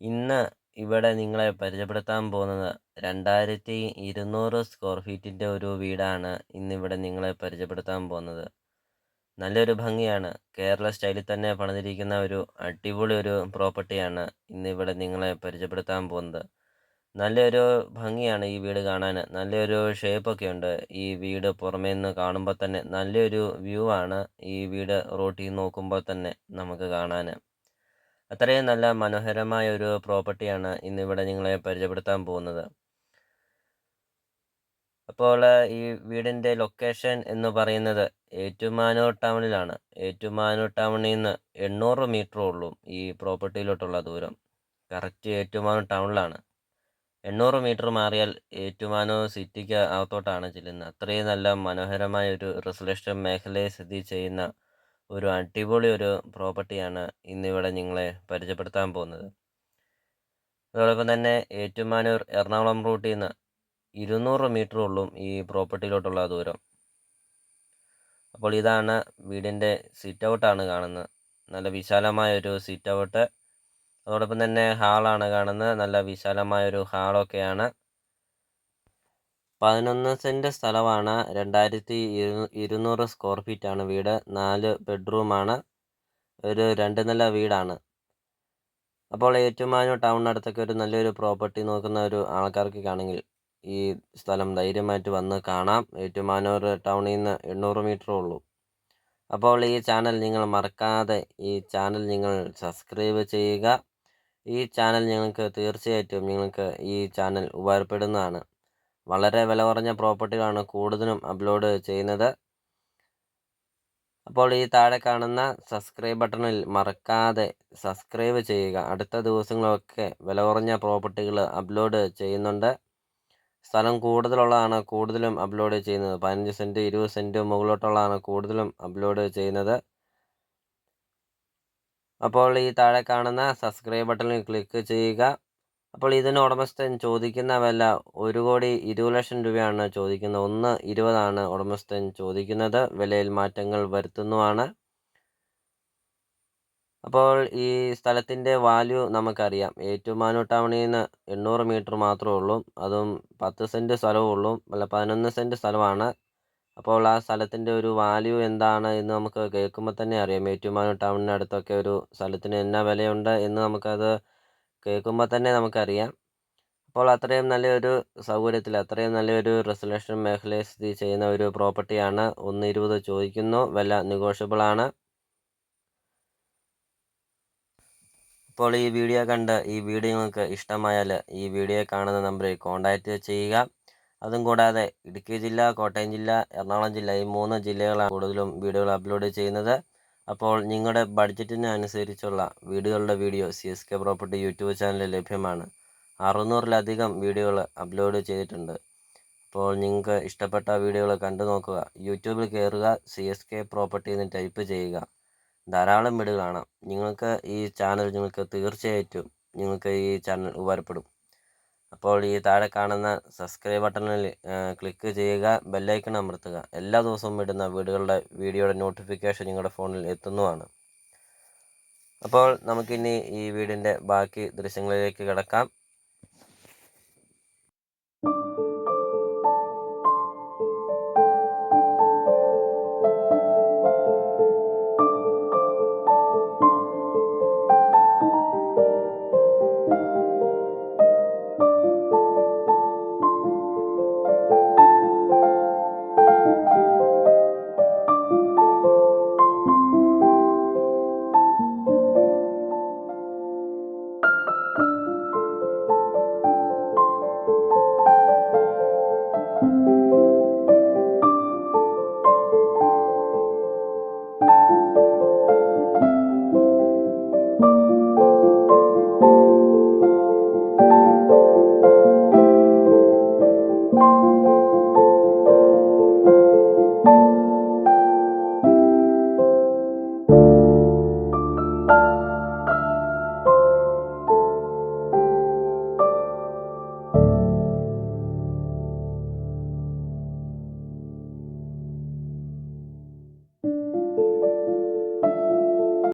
ഇന്ന് ഇവിടെ നിങ്ങളെ പരിചയപ്പെടുത്താൻ പോകുന്നത് രണ്ടായിരത്തി ഇരുന്നൂറ് സ്ക്വയർ ഫീറ്റിന്റെ ഒരു വീടാണ് ഇന്നിവിടെ നിങ്ങളെ പരിചയപ്പെടുത്താൻ പോകുന്നത്. നല്ലൊരു ഭംഗിയാണ്. കേരള സ്റ്റൈലിൽ തന്നെ പണിതിരിക്കുന്ന ഒരു അടിപൊളി ഒരു പ്രോപ്പർട്ടിയാണ് ഇന്നിവിടെ നിങ്ങളെ പരിചയപ്പെടുത്താൻ പോകുന്നത്. നല്ലൊരു ഭംഗിയാണ് ഈ വീട് കാണാൻ. നല്ലൊരു ഷേപ്പൊക്കെ ഉണ്ട്. ഈ വീട് പുറമേ നിന്ന് കാണുമ്പോൾ തന്നെ നല്ലൊരു വ്യൂ ആണ് ഈ വീട് റോട്ടിൽ നോക്കുമ്പോൾ തന്നെ നമുക്ക് കാണാൻ. അത്രയും നല്ല മനോഹരമായ ഒരു പ്രോപ്പർട്ടിയാണ് ഇന്നിവിടെ നിങ്ങളെ പരിചയപ്പെടുത്താൻ പോകുന്നത്. അപ്പോൾ ഈ വീടിന്റെ ലൊക്കേഷൻ എന്ന് പറയുന്നത് ഏറ്റുമാനൂർ ടൗണിലാണ്. ഏറ്റുമാനൂർ ടൗണിൽ നിന്ന് എണ്ണൂറ് മീറ്റർ ഉള്ളൂ ഈ പ്രോപ്പർട്ടിയിലോട്ടുള്ള ദൂരം. കറക്റ്റ് ഏറ്റുമാനൂർ ടൗണിലാണ്. എണ്ണൂറ് മീറ്റർ മാറിയാൽ ഏറ്റുമാനൂർ സിറ്റിക്ക് അകത്തോട്ടാണ് ചെല്ലുന്നത്. അത്രയും നല്ല മനോഹരമായ ഒരു റെസിഡൻഷ്യൽ മേഖലയെ സ്ഥിതി ചെയ്യുന്ന ഒരു അടിപൊളി ഒരു പ്രോപ്പർട്ടിയാണ് ഇന്നിവിടെ നിങ്ങളെ പരിചയപ്പെടുത്താൻ പോകുന്നത്. അതോടൊപ്പം തന്നെ ഏറ്റുമാനൂർ എറണാകുളം റൂട്ടിൽ നിന്ന് ഇരുന്നൂറ് മീറ്റർ ഉള്ളൂ ഈ പ്രോപ്പർട്ടിയിലോട്ടുള്ള ദൂരം. അപ്പോൾ ഇതാണ് വീടിന്റെ സിറ്റ് ഔട്ടാണ് കാണുന്നത്. നല്ല വിശാലമായ ഒരു സിറ്റ് ഔട്ട് അതോടൊപ്പം തന്നെ ഹാളാണ് കാണുന്നത്. നല്ല വിശാലമായ ഒരു ഹാളൊക്കെയാണ് പതിനൊന്ന് സെന്റ് സ്ഥലമാണ്. രണ്ടായിരത്തി ഇരു ഇരുന്നൂറ് സ്ക്വയർ ഫീറ്റാണ് വീട്. നാല് ബെഡ്റൂമാണ് ഒരു രണ്ട് നില വീടാണ്. അപ്പോൾ ഏറ്റുമാനൂർ ടൗണിനടുത്തൊക്കെ ഒരു നല്ലൊരു പ്രോപ്പർട്ടി നോക്കുന്ന ഒരു ആൾക്കാർക്കൊക്കെയാണെങ്കിൽ ഈ സ്ഥലം ധൈര്യമായിട്ട് വന്ന് കാണാം. ഏറ്റുമാനൂർ ടൗണിൽ നിന്ന് എണ്ണൂറ് മീറ്ററേ ഉള്ളൂ. അപ്പോൾ ഈ ചാനൽ നിങ്ങൾ മറക്കാതെ ഈ ചാനൽ നിങ്ങൾ സബ്സ്ക്രൈബ് ചെയ്യുക. ഈ ചാനൽ നിങ്ങൾക്ക് തീർച്ചയായിട്ടും നിങ്ങൾക്ക് ഈ ചാനൽ ഉപകാരപ്പെടുന്നതാണ്. വളരെ വില കുറഞ്ഞ പ്രോപ്പർട്ടികളാണ് കൂടുതലും അപ്ലോഡ് ചെയ്യുന്നത്. അപ്പോൾ ഈ താഴെ കാണുന്ന സബ്സ്ക്രൈബ് ബട്ടണിൽ മറക്കാതെ സബ്സ്ക്രൈബ് ചെയ്യുക. അടുത്ത ദിവസങ്ങളൊക്കെ വില കുറഞ്ഞ പ്രോപ്പർട്ടികൾ അപ്ലോഡ് ചെയ്യുന്നുണ്ട്. സ്ഥലം കൂടുതലുള്ളതാണ് കൂടുതലും അപ്ലോഡ് ചെയ്യുന്നത്. പതിനഞ്ച് സെന്റ് ഇരുപത് സെന്റ് മുകളിലോട്ടുള്ളതാണ് കൂടുതലും അപ്ലോഡ് ചെയ്യുന്നത്. അപ്പോൾ ഈ താഴെ കാണുന്ന സബ്സ്ക്രൈബ് ബട്ടണിൽ ക്ലിക്ക് ചെയ്യുക. അപ്പോൾ ഇതിന് ഉടമസ്ഥൻ ചോദിക്കുന്ന വില ഒരു കോടി ഇരുപത് ലക്ഷം രൂപയാണ് ചോദിക്കുന്നത്. ഒന്ന് ഇരുപതാണ് ഉടമസ്ഥൻ ചോദിക്കുന്നത്. വിലയിൽ മാറ്റങ്ങൾ വരുത്തുന്നതാണ് അപ്പോൾ ഈ സ്ഥലത്തിന്റെ വാല്യൂ നമുക്കറിയാം. ഏറ്റുമാനൂർ ടൗണിൽ നിന്ന് എണ്ണൂറ് മീറ്റർ മാത്രമേ ഉള്ളൂ. അതും പത്ത് സെന്റ് സ്ഥലമേ ഉള്ളൂ. അല്ല പതിനൊന്ന് സെന്റ് സ്ഥലമാണ്. അപ്പോൾ ആ സ്ഥലത്തിന്റെ ഒരു വാല്യൂ എന്താണ് എന്ന് നമുക്ക് കേൾക്കുമ്പോൾ തന്നെ അറിയാം. ഏറ്റുമാനൂർ ടൗണിനടുത്തൊക്കെ ഒരു സ്ഥലത്തിന് എന്നാ വിലയുണ്ട് എന്ന് നമുക്കത് കേൾക്കുമ്പോൾ തന്നെ നമുക്കറിയാം. അപ്പോൾ അത്രയും നല്ലൊരു സൗകര്യത്തിൽ അത്രയും നല്ലൊരു റെസൊല്യൂഷൻ മേഖലയിൽ സ്ഥിതി ചെയ്യുന്ന ഒരു പ്രോപ്പർട്ടിയാണ് ഒന്ന് ഇരുപത് ചോദിക്കുന്നു. വില നെഗോഷ്യബിൾ ആണ്. അപ്പോൾ ഈ വീഡിയോ കണ്ട് ഈ വീഡിയോ നിങ്ങൾക്ക് ഇഷ്ടമായാൽ ഈ വീഡിയോ കാണുന്ന നമ്പറിൽ കോൺടാക്റ്റ് ചെയ്യുക. അതും കൂടാതെ ഇടുക്കി ജില്ല കോട്ടയം ജില്ല എറണാകുളം ജില്ല ഈ മൂന്ന് ജില്ലകളാണ് കൂടുതലും വീഡിയോകൾ അപ്ലോഡ് ചെയ്യുന്നത്. അപ്പോൾ നിങ്ങളുടെ ബഡ്ജറ്റിന് അനുസരിച്ചുള്ള വീടുകളുടെ video C S K property YouTube ചാനലിൽ ലഭ്യമാണ്. അറുന്നൂറിലധികം വീഡിയോകൾ അപ്ലോഡ് ചെയ്തിട്ടുണ്ട്. അപ്പോൾ നിങ്ങൾക്ക് ഇഷ്ടപ്പെട്ട വീഡിയോകൾ കണ്ടു നോക്കുക. യൂട്യൂബിൽ കയറുക സി എസ് കെ പ്രോപ്പർട്ടി എന്ന് ടൈപ്പ് ചെയ്യുക. ധാരാളം വീടുകളാണ്. നിങ്ങൾക്ക് ഈ ചാനൽ നിങ്ങൾക്ക് തീർച്ചയായിട്ടും നിങ്ങൾക്ക് ഈ ചാനൽ ഉപകാരപ്പെടും. അപ്പോൾ ഈ താഴെ കാണുന്ന സബ്സ്ക്രൈബ് ബട്ടണിൽ ക്ലിക്ക് ചെയ്യുക ബെല്ലൈക്കൺ അമർത്തുക. എല്ലാ ദിവസവും ഇടുന്ന വീടുകളുടെ വീഡിയോയുടെ നോട്ടിഫിക്കേഷൻ നിങ്ങളുടെ ഫോണിൽ എത്തുന്നതാണ്. അപ്പോൾ നമുക്കിനി ഈ വീടിന്റെ ബാക്കി ദൃശ്യങ്ങളിലേക്ക് കിടക്കാം.